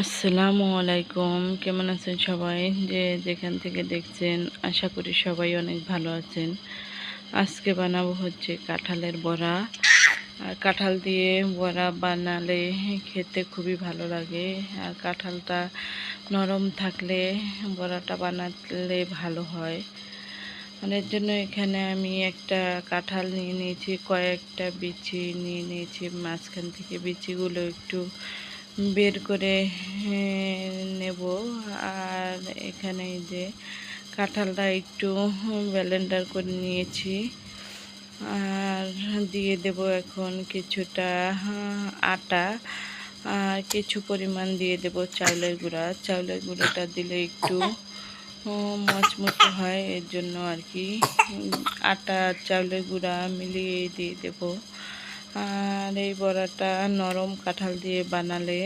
আসসালামু আলাইকুম। কেমন আছেন সবাই? যে যেখান থেকে দেখছেন, আশা করি সবাই অনেক ভালো আছেন। আজকে বানাবো হচ্ছে কাঁঠালের বড়া। আর কাঁঠাল দিয়ে বড়া বানালে খেতে খুবই ভালো লাগে। আর কাঁঠালটা নরম থাকলে বড়াটা বানালে ভালো হয়। আর এর জন্য এখানে আমি একটা কাঁঠাল নিয়ে নিয়েছি, কয়েকটা বিচি নিয়ে নিয়েছি। মাঝখান থেকে বিচিগুলো একটু বের করে নেব। আর এখানে যে কাঁঠালটা একটু ব্যালেন্ডার করে নিয়েছি। আর দিয়ে দেব এখন কিছুটা আটা। আর কিছু পরিমাণ দিয়ে দেব চাউলের গুঁড়া। চাউলের গুঁড়োটা দিলে একটু মচমচে হয়। এর জন্য আর কি আটা, চাউলের গুঁড়া মিলিয়ে দিয়ে দেবো। আর এই বড়াটা নরম কাঁঠাল দিয়ে বানালে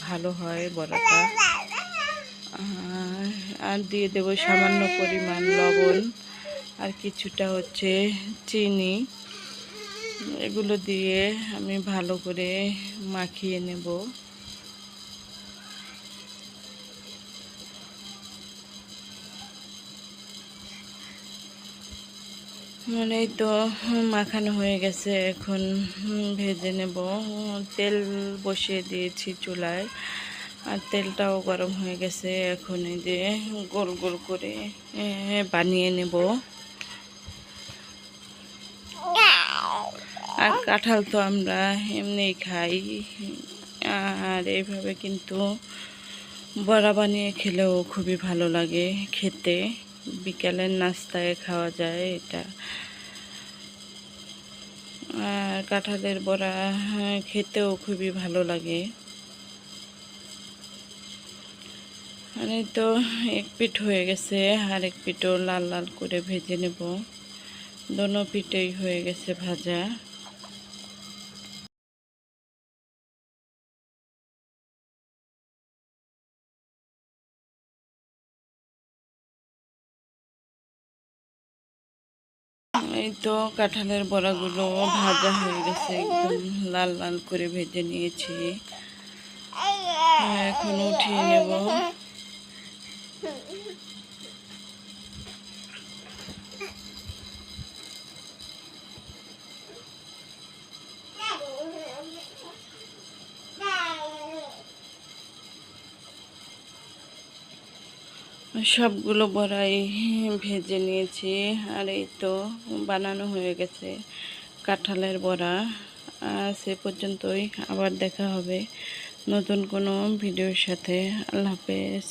ভালো হয় বড়াটা। আর দিয়ে দেব সামান্য পরিমাণ লবণ আর কিছুটা হচ্ছে চিনি। এগুলো দিয়ে আমি ভালো করে মাখিয়ে নেব। মানে এই তো মাখানো হয়ে গেছে, এখন ভেজে নেব। তেল বসিয়ে দিয়েছি চুলায়, আর তেলটাও গরম হয়ে গেছে, এখন এই যে গোল গোল করে বানিয়ে নেব। আর কাঁঠাল তো আমরা এমনি খাই, আর এইভাবে কিন্তু বড়া বানিয়ে খেলেও খুবই ভালো লাগে খেতে। বিকেলের নাস্তায় খাওয়া যায় এটা। আর কাঁঠালের বড়া খেতেও খুবই ভালো লাগে। এই তো এক পিঠ হয়ে গেছে, আর এক পিঠও লাল লাল করে ভেজে নেব। দোনো পিঠেই হয়ে গেছে ভাজা। এই তো কাঁঠালের বড়াগুলো ভাজা হয়ে গেছে, একদম লাল লাল করে ভেজে নিয়েছি। এখন উঠিয়ে নেব। সবগুলো বড়াই ভেজে নিয়েছি, আর এই তো বানানো হয়ে গেছে কাঁঠালের বড়া। সে পর্যন্তই আবার দেখা হবে নতুন কোনো ভিডিওর সাথে। আল্লাহ হাফেজ।